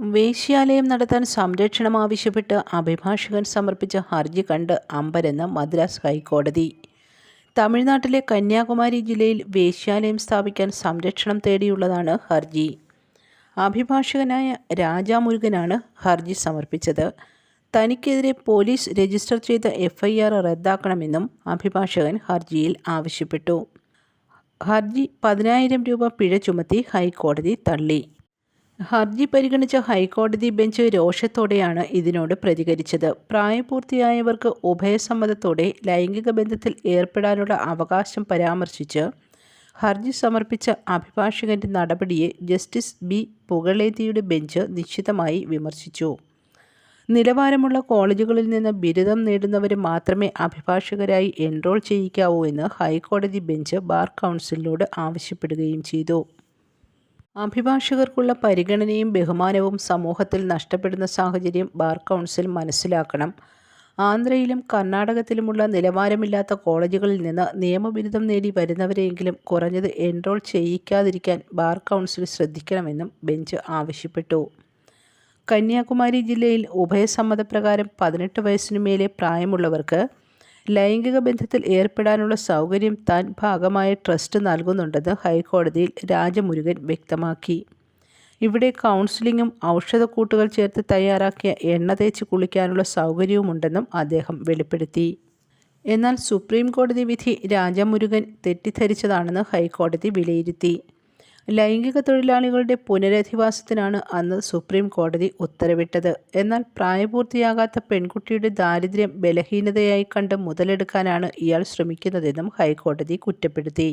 വേശ്യാലയം നടത്താൻ സംരക്ഷണം ആവശ്യപ്പെട്ട് അഭിഭാഷകൻ സമർപ്പിച്ച ഹർജി കണ്ട് അമ്പരെന്ന് മദ്രാസ് ഹൈക്കോടതി. തമിഴ്നാട്ടിലെ കന്യാകുമാരി ജില്ലയിൽ വേശ്യാലയം സ്ഥാപിക്കാൻ സംരക്ഷണം തേടിയുള്ളതാണ് ഹർജി. അഭിഭാഷകനായ രാജാമുരുകനാണ് ഹർജി സമർപ്പിച്ചത്. തനിക്കെതിരെ പോലീസ് രജിസ്റ്റർ ചെയ്ത എഫ്ഐആർ റദ്ദാക്കണമെന്നും അഭിഭാഷകൻ ഹർജിയിൽ ആവശ്യപ്പെട്ടു. ഹർജി പതിനായിരം രൂപ പിഴ ചുമത്തി ഹൈക്കോടതി തള്ളി. ഹർജി പരിഗണിച്ച ഹൈക്കോടതി ബെഞ്ച് രോഷത്തോടെയാണ് ഇതിനോട് പ്രതികരിച്ചത്. പ്രായപൂർത്തിയായവർക്ക് ഉഭയസമ്മതത്തോടെ ലൈംഗിക ബന്ധത്തിൽ ഏർപ്പെടാനുള്ള അവകാശം പരാമർശിച്ച് ഹർജി സമർപ്പിച്ച അഭിഭാഷകന്റെ നടപടിയെ ജസ്റ്റിസ് ബി പുകളേതിയുടെ ബെഞ്ച് നിശ്ചിതമായി വിമർശിച്ചു. നിലവാരമുള്ള കോളേജുകളിൽ നിന്ന് ബിരുദം നേടുന്നവരെ മാത്രമേ അഭിഭാഷകരായി എൻറോൾ ചെയ്യിക്കാവൂ എന്ന് ഹൈക്കോടതി ബെഞ്ച് ബാർ കൗൺസിലിനോട് ആവശ്യപ്പെടുകയും ചെയ്തു. അഭിഭാഷകർക്കുള്ള പരിഗണനയും ബഹുമാനവും സമൂഹത്തിൽ നഷ്ടപ്പെടുന്ന സാഹചര്യം ബാർ കൗൺസിൽ മനസ്സിലാക്കണം. ആന്ധ്രയിലും കർണാടകത്തിലുമുള്ള നിലവാരമില്ലാത്ത കോളേജുകളിൽ നിന്ന് നിയമബിരുദം നേടി വരുന്നവരെയെങ്കിലും കുറഞ്ഞത് എൻറോൾ ചെയ്യിക്കാതിരിക്കാൻ ബാർ കൗൺസിൽ ശ്രദ്ധിക്കണമെന്നും ബെഞ്ച് ആവശ്യപ്പെട്ടു. കന്യാകുമാരി ജില്ലയിൽ ഉഭയസമ്മതപ്രകാരം പതിനെട്ട് വയസ്സിനു മേലെ പ്രായമുള്ളവർക്ക് ലൈംഗിക ബന്ധത്തിൽ ഏർപ്പെടാനുള്ള സൗകര്യം താൻ ഭാഗമായ ട്രസ്റ്റ് നൽകുന്നുണ്ടെന്ന് ഹൈക്കോടതിയിൽ രാജമുരുകൻ വ്യക്തമാക്കി. ഇവിടെ കൗൺസിലിങ്ങും ഔഷധക്കൂട്ടുകൾ ചേർത്ത് തയ്യാറാക്കിയ എണ്ണ തേച്ച് കുളിക്കാനുള്ള സൗകര്യവുമുണ്ടെന്നും അദ്ദേഹം വെളിപ്പെടുത്തി. എന്നാൽ സുപ്രീം കോടതി വിധി രാജമുരുകൻ തെറ്റിദ്ധരിച്ചതാണെന്ന് ഹൈക്കോടതി വിലയിരുത്തി. ലൈംഗിക തൊഴിലാളികളുടെ പുനരധിവാസത്തിനാണ് അന്ന് സുപ്രീം കോടതി ഉത്തരവിട്ടത്. എന്നാൽ പ്രായപൂർത്തിയാകാത്ത പെൺകുട്ടിയുടെ ദാരിദ്ര്യം ബലഹീനതയായി കണ്ട് മുതലെടുക്കാനാണ് ഇയാൾ ശ്രമിക്കുന്നതെന്നും ഹൈക്കോടതി കുറ്റപ്പെടുത്തി.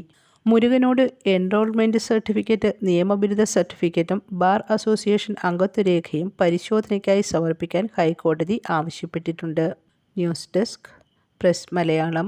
മുരുകനോട് എൻറോൾമെന്റ് സർട്ടിഫിക്കറ്റ് നിയമബിരുദ സർട്ടിഫിക്കറ്റും ബാർ അസോസിയേഷൻ അംഗത്വരേഖയും പരിശോധനയ്ക്കായി സമർപ്പിക്കാൻ ഹൈക്കോടതി ആവശ്യപ്പെട്ടിട്ടുണ്ട്. News desk press Malayalam.